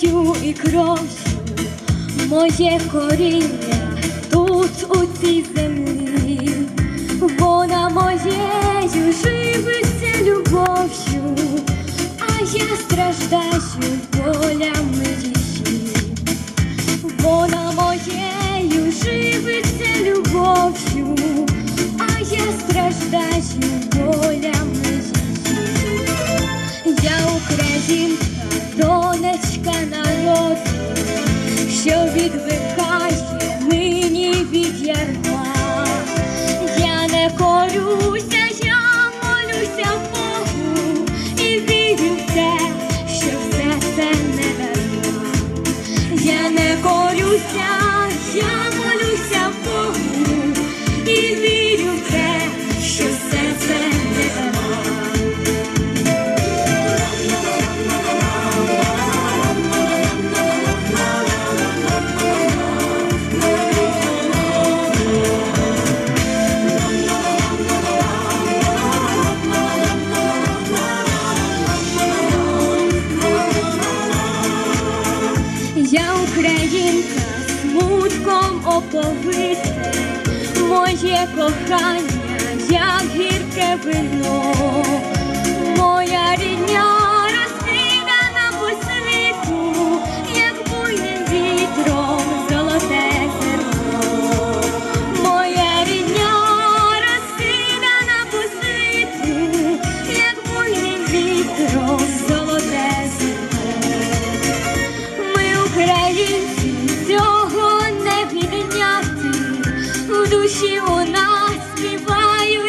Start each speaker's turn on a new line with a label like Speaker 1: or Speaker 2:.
Speaker 1: душею і кров'ю моє коріння тут у цій землі, вона моєю живиться любов'ю, а я страждаю болями її. Вона моєю живиться любов'ю, а я страждаю болями її. Я українка, донечка народу, що відвикає смутком моє кохання, як гірке вино, моя рідня душі у нас співають.